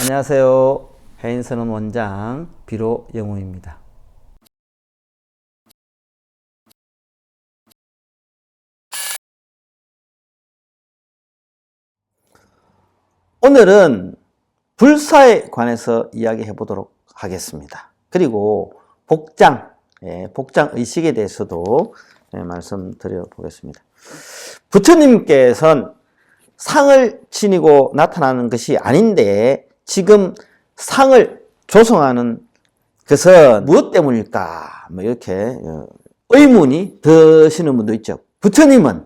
안녕하세요. 해인선언 원장 비로 영우입니다. 오늘은 불사에 관해서 이야기해 보도록 하겠습니다. 그리고 복장, 예, 복장 의식에 대해서도 예, 말씀드려 보겠습니다. 부처님께서는 상을 지니고 나타나는 것이 아닌데 지금 상을 조성하는 것은 무엇 때문일까? 뭐 이렇게 어, 의문이 드시는 분도 있죠. 부처님은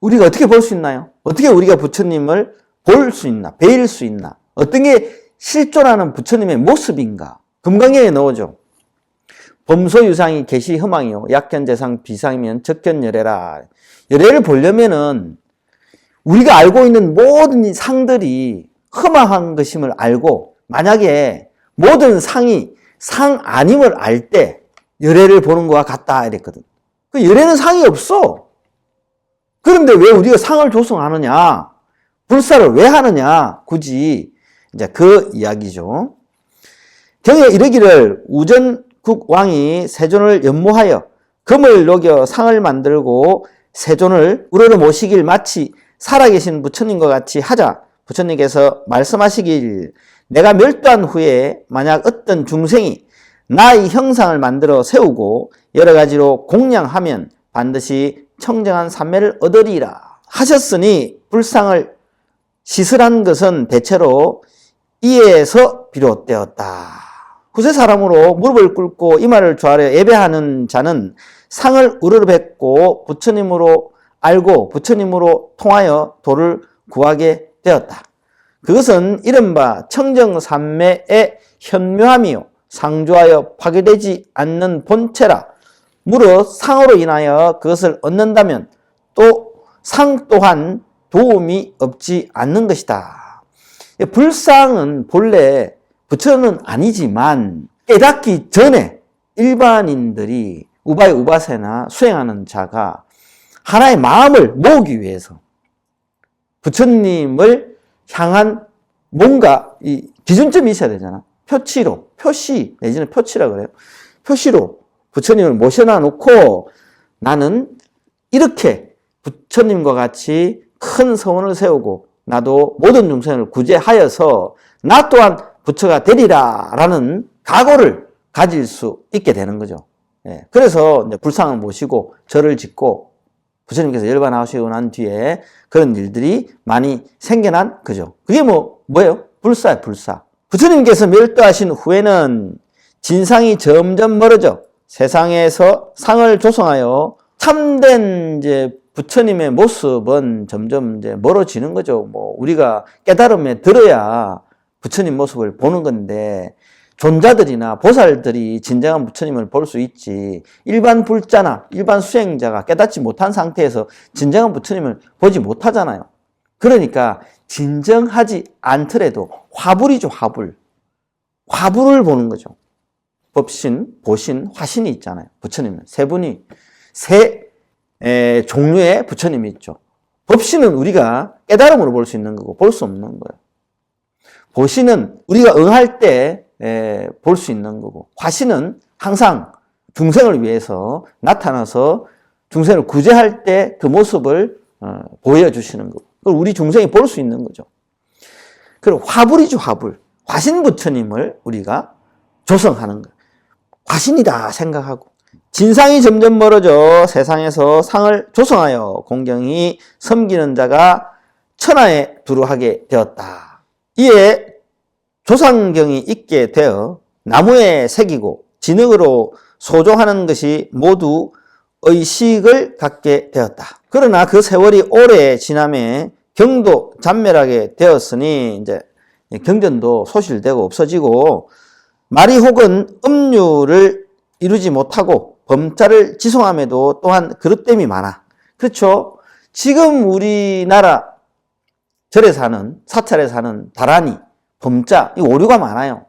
우리가 어떻게 볼 수 있나요? 어떻게 우리가 부처님을 볼 수 있나? 배일 수 있나? 어떤 게 실존하는 부처님의 모습인가? 금강경에 나오죠. 범소유상이 계시 흠왕이요. 약견재상 비상이면 적견열애라. 열애를 보려면은 우리가 알고 있는 모든 이 상들이 흠망한 것임을 알고 만약에 모든 상이 상 아님을 알 때 열애를 보는 것과 같다 이랬거든. 그 열애는 상이 없어. 그런데 왜 우리가 상을 조성하느냐? 불사를 왜 하느냐? 굳이 이제 그 이야기죠. 경에 이르기를 우전국 왕이 세존을 연모하여 금을 녹여 상을 만들고 세존을 우러러 모시길 마치 살아계신 부처님과 같이 하자. 부처님께서 말씀하시길 내가 멸도한 후에 만약 어떤 중생이 나의 형상을 만들어 세우고 여러 가지로 공양하면 반드시 청정한 삼매를 얻으리라 하셨으니 불상을 시설한 것은 대체로 이에서 비롯되었다. 후세 사람으로 무릎을 꿇고 이마를 조아려 예배하는 자는 상을 우러러 뵙고 부처님으로 알고 부처님으로 통하여 도를 구하게 되었다. 그것은 이른바 청정삼매의 현묘함이요. 상조하여 파괴되지 않는 본체라. 무릇 상으로 인하여 그것을 얻는다면 또 상 또한 도움이 없지 않는 것이다. 불상은 본래 부처는 아니지만 깨닫기 전에 일반인들이 우바이 우바세나 수행하는 자가 하나의 마음을 모으기 위해서 부처님을 향한 뭔가 이 기준점이 있어야 되잖아. 표치로, 표시, 내지는 표치라 그래요. 표시로 부처님을 모셔놔 놓고 나는 이렇게 부처님과 같이 큰 서원을 세우고 나도 모든 중생을 구제하여서 나 또한 부처가 되리라 라는 각오를 가질 수 있게 되는 거죠. 예, 그래서 불상을 모시고 절을 짓고 부처님께서 열반하시고 난 뒤에 그런 일들이 많이 생겨난 거죠. 그게 뭐, 뭐예요? 불사야, 불사. 부처님께서 멸도하신 후에는 진상이 점점 멀어져 세상에서 상을 조성하여 참된 이제 부처님의 모습은 점점 이제 멀어지는 거죠. 뭐, 우리가 깨달음에 들어야 부처님 모습을 보는 건데, 존자들이나 보살들이 진정한 부처님을 볼 수 있지 일반 불자나 일반 수행자가 깨닫지 못한 상태에서 진정한 부처님을 보지 못하잖아요. 그러니까 진정하지 않더라도 화불이죠, 화불. 화불을 보는 거죠. 법신, 보신, 화신이 있잖아요. 부처님은 세 분이 세 에, 종류의 부처님이 있죠. 법신은 우리가 깨달음으로 볼 수 있는 거고 볼 수 없는 거예요. 보신은 우리가 응할 때 볼 수 있는 거고 화신은 항상 중생을 위해서 나타나서 중생을 구제할 때 그 모습을 어, 보여주시는 거고 그걸 우리 중생이 볼 수 있는 거죠. 그리고 화불이죠 화불. 화신 부처님을 우리가 조성하는 거예요. 화신이다 생각하고 진상이 점점 멀어져 세상에서 상을 조성하여 공경이 섬기는 자가 천하에 두루하게 되었다. 이에 조상경이 있게 되어 나무에 새기고 진흙으로 소종하는 것이 모두 의식을 갖게 되었다. 그러나 그 세월이 오래 지남에 경도 잔멸하게 되었으니 이제 경전도 소실되고 없어지고 말이 혹은 음류를 이루지 못하고 범자를 지송함에도 또한 그릇됨이 많아. 그렇죠? 지금 우리나라 절에 사는 사찰에 사는 다란이 범자, 이 오류가 많아요.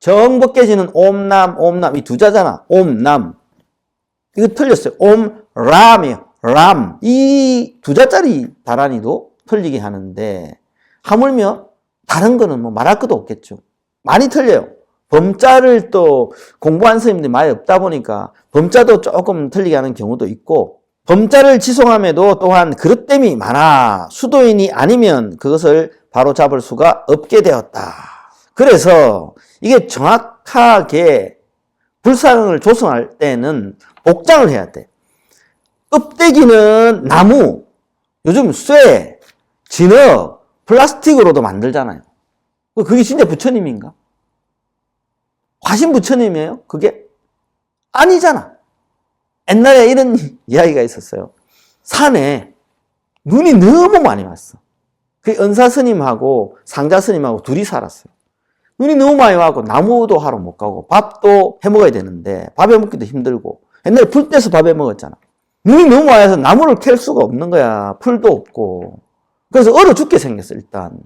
정법계지는 옴남, 옴남, 이 두 자잖아. 옴남. 이거 틀렸어요. 옴람이에요. 람. 이 두 자짜리 다란이도 틀리게 하는데, 하물며 다른 거는 뭐 말할 것도 없겠죠. 많이 틀려요. 범자를 또 공부한 스님들이 많이 없다 보니까 범자도 조금 틀리게 하는 경우도 있고 범자를 지송함에도 또한 그릇됨이 많아 수도인이 아니면 그것을 바로 잡을 수가 없게 되었다. 그래서 이게 정확하게 불상을 조성할 때는 복장을 해야 돼. 껍데기는 나무, 요즘 쇠, 진흙, 플라스틱으로도 만들잖아요. 그게 진짜 부처님인가? 화신 부처님이에요? 그게? 아니잖아. 옛날에 이런 이야기가 있었어요. 산에 눈이 너무 많이 왔어. 그 은사 스님하고 상자 스님하고 둘이 살았어요. 눈이 너무 많이 와고 나무도 하러 못 가고 밥도 해 먹어야 되는데 밥 해 먹기도 힘들고 옛날에 풀 떼서 밥 해 먹었잖아. 눈이 너무 와서 나무를 캘 수가 없는 거야. 풀도 없고. 그래서 얼어 죽게 생겼어, 일단.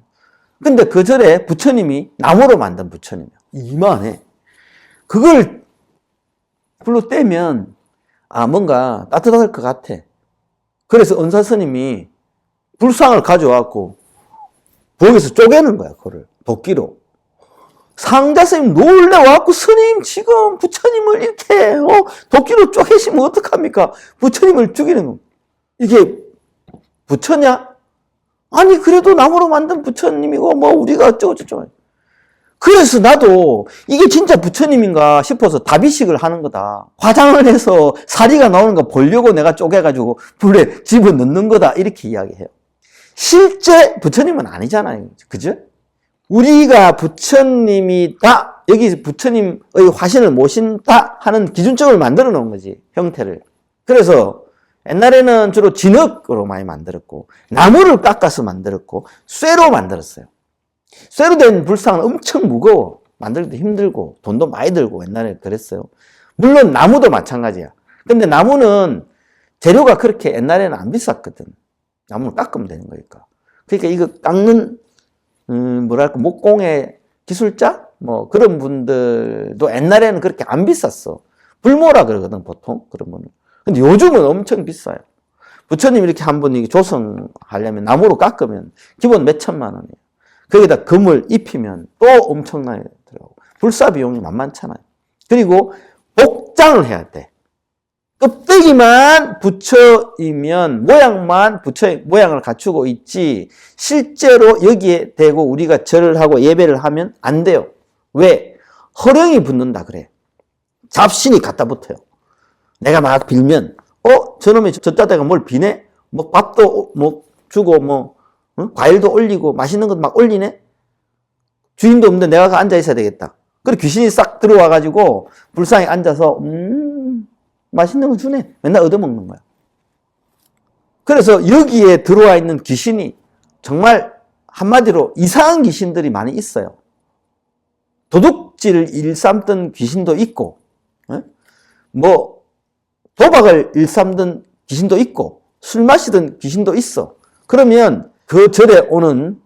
근데 그 절에 부처님이 나무로 만든 부처님이야. 이만해. 그걸 불로 떼면, 아, 뭔가 따뜻할 것 같아. 그래서 은사 스님이 불상을 가져와갖고, 부엌에서 쪼개는 거야, 그거를. 도끼로. 상자 스님 놀래 와갖고, 스님, 지금 부처님을 이렇게, 어, 도끼로 쪼개시면 어떡합니까? 부처님을 죽이는 거. 이게 부처냐? 아니, 그래도 나무로 만든 부처님이고, 뭐, 우리가 어쩌고저쩌고. 그래서 나도 이게 진짜 부처님인가 싶어서 다비식을 하는 거다. 화장을 해서 사리가 나오는 거 보려고 내가 쪼개가지고 불에 집어 넣는 거다. 이렇게 이야기해요. 실제 부처님은 아니잖아요. 그죠? 우리가 부처님이다. 여기 부처님의 화신을 모신다 하는 기준점을 만들어 놓은 거지. 형태를. 그래서 옛날에는 주로 진흙으로 많이 만들었고, 나무를 깎아서 만들었고, 쇠로 만들었어요. 쇠로 된 불상은 엄청 무거워. 만들기도 힘들고, 돈도 많이 들고, 옛날에 그랬어요. 물론 나무도 마찬가지야. 근데 나무는 재료가 그렇게 옛날에는 안 비쌌거든. 나무를 깎으면 되는 거니까. 그러니까 이거 깎는, 음, 뭐랄까, 목공의 기술자? 뭐, 그런 분들도 옛날에는 그렇게 안 비쌌어. 불모라 그러거든, 보통. 그런 분은. 근데 요즘은 엄청 비싸요. 부처님 이렇게 한번 조성하려면 나무로 깎으면 기본 몇 천만 원이에요. 거기다 금을 입히면 또 엄청나게 들어가고 불사 비용이 만만찮아요. 그리고 복장을 해야 돼. 껍데기만 부처이면 모양만 부처의 모양을 갖추고 있지 실제로 여기에 대고 우리가 절을 하고 예배를 하면 안 돼요. 왜? 허령이 붙는다 그래. 잡신이 갖다 붙어요. 내가 막 빌면 어 저놈이 저자대가 뭘 비네? 뭐 밥도 뭐 주고 뭐 어? 과일도 올리고 맛있는 것도 막 올리네? 주인도 없는데 내가 가 앉아 있어야 되겠다. 그래 귀신이 싹 들어와 가지고 불상에 앉아서 음 맛있는 거 주네. 맨날 얻어먹는 거야. 그래서 여기에 들어와 있는 귀신이 정말 한마디로 이상한 귀신들이 많이 있어요. 도둑질을 일삼던 귀신도 있고, 어? 뭐 도박을 일삼던 귀신도 있고, 술 마시던 귀신도 있어. 그러면 그 절에 오는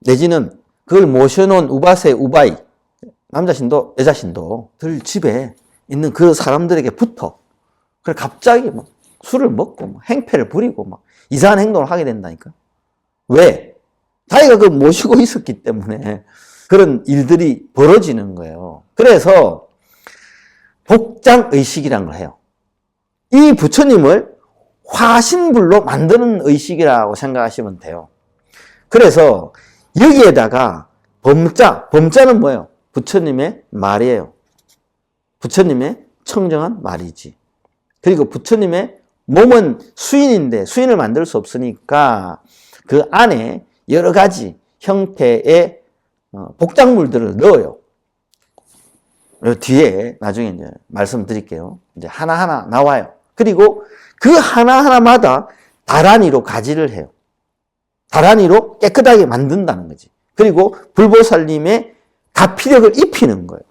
내지는 그걸 모셔놓은 우바세 우바이 남자 신도 여자 신도 들 집에 있는 그 사람들에게 붙어. 그래 갑자기 막 술을 먹고 막 행패를 부리고 막 이상한 행동을 하게 된다니까. 왜? 자기가 그 모시고 있었기 때문에 그런 일들이 벌어지는 거예요. 그래서 복장 의식이란 걸 해요. 이 부처님을 화신불로 만드는 의식이라고 생각하시면 돼요. 그래서 여기에다가 범자, 범자는 뭐예요? 부처님의 말이에요. 부처님의 청정한 말이지. 그리고 부처님의 몸은 수인인데 수인을 만들 수 없으니까 그 안에 여러 가지 형태의 어, 복작물들을 넣어요. 뒤에 나중에 이제 말씀드릴게요. 이제 하나하나 나와요. 그리고 그 하나하나마다 다란이로 가지를 해요. 다란이로 깨끗하게 만든다는 거지. 그리고 불보살님의 가피력을 입히는 거예요.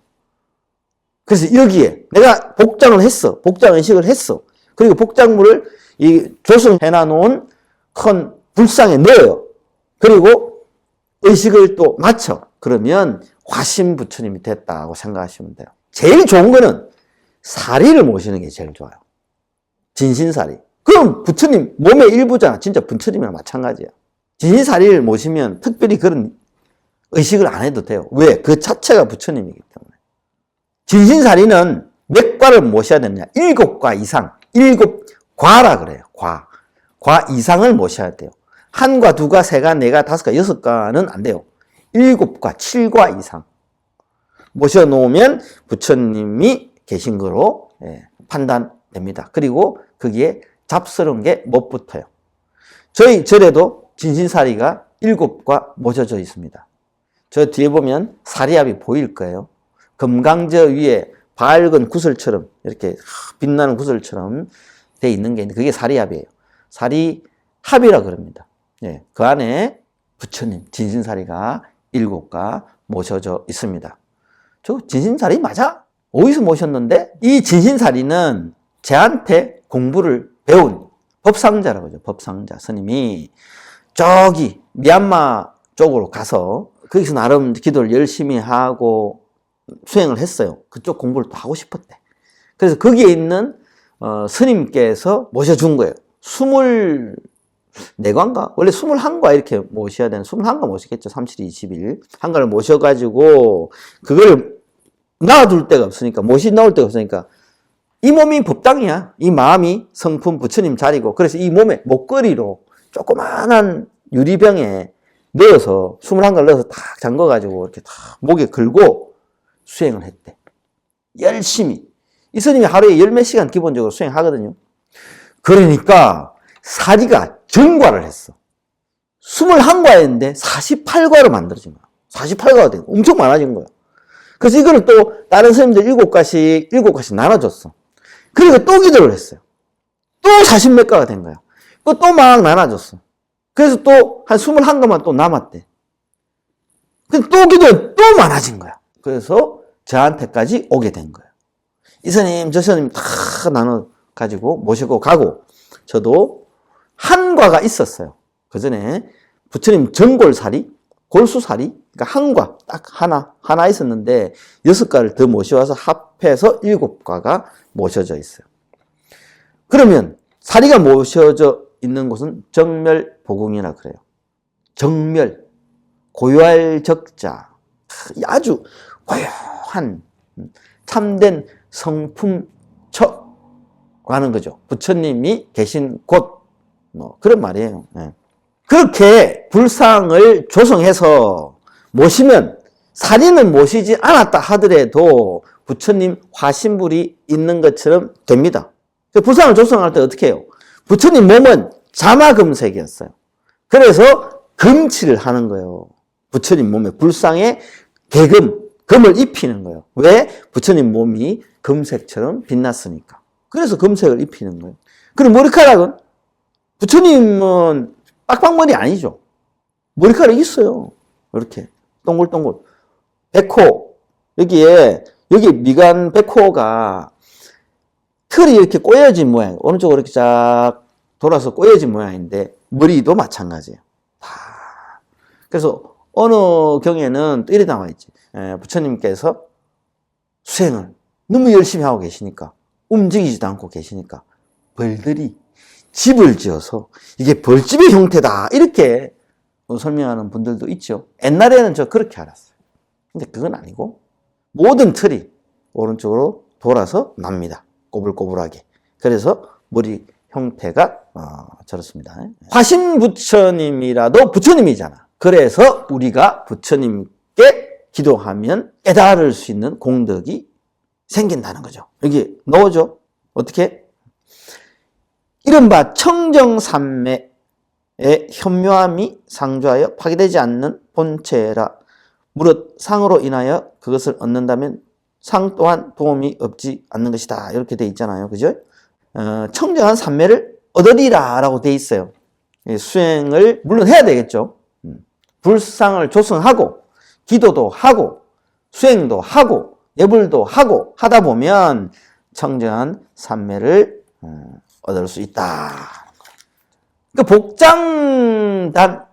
그래서 여기에 내가 복장을 했어. 복장 의식을 했어. 그리고 복장물을 이 조성해 놓은 큰 불상에 넣어요. 그리고 의식을 또 맞춰. 그러면 화신 부처님이 됐다고 생각하시면 돼요. 제일 좋은 거는 사리를 모시는 게 제일 좋아요. 진신사리. 그럼 부처님 몸의 일부잖아. 진짜 부처님이랑 마찬가지야. 진신사리를 모시면 특별히 그런 의식을 안 해도 돼요. 왜? 그 자체가 부처님이기 때문에. 진신사리는 몇 과를 모셔야 되느냐? 일곱 과 이상. 일곱 과라 그래요. 과. 과 이상을 모셔야 돼요. 한 과, 두 과, 세 과, 네 과, 다섯 과, 여섯 과는 안 돼요. 일곱 과, 칠 과 이상. 모셔놓으면 부처님이 계신 거로 예, 판단됩니다. 그리고 거기에 잡스러운 게 못 붙어요. 저희 절에도 진신사리가 일곱 과 모셔져 있습니다. 저 뒤에 보면 사리압이 보일 거예요. 금강저 위에 밝은 구슬처럼 이렇게 빛나는 구슬처럼 돼 있는 게 있는데 그게 사리압이에요. 사리합이라 그럽니다. 예, 그 안에 부처님 진신사리가 일곱가 모셔져 있습니다. 저 진신사리 맞아? 어디서 모셨는데? 이 진신사리는 제한테 공부를 배운 법상자라고 하죠. 법상자 스님이 저기 미얀마 쪽으로 가서 거기서 나름 기도를 열심히 하고 수행을 했어요. 그쪽 공부를 또 하고 싶었대. 그래서 거기에 있는 어, 스님께서 모셔준 거예요. 스물 네 관가? 원래 스물 한 과 이렇게 모셔야 되는 스물 한 과 모시겠죠. 37, 21. 한 가를 모셔가지고 그걸 놔둘 데가 없으니까 못이 나올 데가 없으니까 이 몸이 법당이야. 이 마음이 성품 부처님 자리고 그래서 이 몸에 목걸이로 조그마한 유리병에 넣어서 21걸 넣어서 탁 잠궈가지고 이렇게 탁 목에 걸고 수행을 했대. 열심히. 이 스님이 하루에 열 몇 시간 기본적으로 수행하거든요. 그러니까 사리가 정과를 했어. 21과였는데 48과로 만들어진 거야. 48과가 된 거야. 엄청 많아진 거야. 그래서 이거를 또 다른 스님들 7과씩, 7과씩 나눠줬어. 그리고 또 기도를 했어요. 또 40몇 과가 된 거야. 그또막 나눠줬어. 그래서 또 한 21과만 또 남았대. 근데 또 기도가 또 많아진 거야. 그래서 저한테까지 오게 된 거예요. 이 스님, 저 스님 다 나눠 가지고 모시고 가고, 저도 한과가 있었어요. 그 전에 부처님 전골살이, 골수살이, 그러니까 한과 딱 하나, 하나 있었는데, 여섯 과를 더 모셔와서 합해서 일곱 과가 모셔져 있어요. 그러면 사리가 모셔져 있는 곳은 정멸보궁이라 그래요. 정멸, 고요할 적자, 아주 고요한 참된 성품처라는 거죠. 부처님이 계신 곳, 뭐 그런 말이에요. 네. 그렇게 불상을 조성해서 모시면 살인은 모시지 않았다 하더라도 부처님 화신불이 있는 것처럼 됩니다. 그 불상을 조성할 때 어떻게 해요? 부처님 몸은 자마금색이었어요. 그래서 금칠을 하는 거예요. 부처님 몸에 불상에 개금, 금을 입히는 거예요. 왜? 부처님 몸이 금색처럼 빛났으니까. 그래서 금색을 입히는 거예요. 그럼 머리카락은? 부처님은 빡빡머리 아니죠. 머리카락이 있어요. 이렇게. 동글동글. 백호. 여기에, 여기 미간 백호가 털이 이렇게 꼬여진 모양. 오른쪽으로 이렇게 쫙 돌아서 꼬여진 모양인데, 머리도 마찬가지예요. 다. 그래서 어느 경에는 또 이래 나와 있지. 에, 부처님께서 수행을 너무 열심히 하고 계시니까, 움직이지도 않고 계시니까, 벌들이 집을 지어서 이게 벌집의 형태다. 이렇게 설명하는 분들도 있죠. 옛날에는 저 그렇게 알았어요. 근데 그건 아니고, 모든 틀이 오른쪽으로 돌아서 납니다. 꼬불꼬불하게. 그래서 머리 형태가 어, 저렇습니다. 화신 부처님이라도 부처님이잖아. 그래서 우리가 부처님께 기도하면 깨달을 수 있는 공덕이 생긴다는 거죠. 여기 넣어줘. 어떻게? 이른바 청정삼매의 현묘함이 상조하여 파괴되지 않는 본체라. 무릇 상으로 인하여 그것을 얻는다면 상 또한 도움이 없지 않는 것이다. 이렇게 돼 있잖아요. 그죠? 어, 청정한 삼매를 얻으리라 라고 돼 있어요. 수행을 물론 해야 되겠죠. 음. 불상을 조성하고 기도도 하고 수행도 하고 예불도 하고 하다 보면 청정한 삼매를 어, 얻을 수 있다. 그 복장단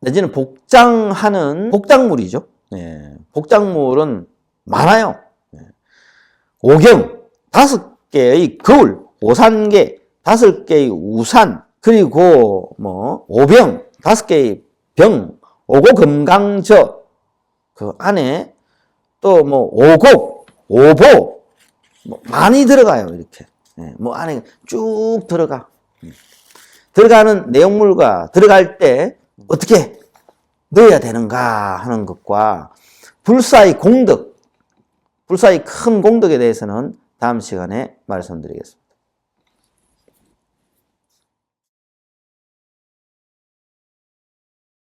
내지는 복장하는 복장물이죠. 네. 복장물은 많아요. 네. 오경 다섯 개의 거울, 오산계 다섯 개의 우산, 그리고 뭐 오병 다섯 개의 병, 오고금강저 그 안에 또 뭐 오곡, 오보 뭐 많이 들어가요 이렇게. 예, 뭐 안에 쭉 들어가. 음. 들어가는 내용물과 들어갈 때 어떻게 넣어야 되는가 하는 것과 불사의 공덕, 불사의 큰 공덕에 대해서는 다음 시간에 말씀드리겠습니다.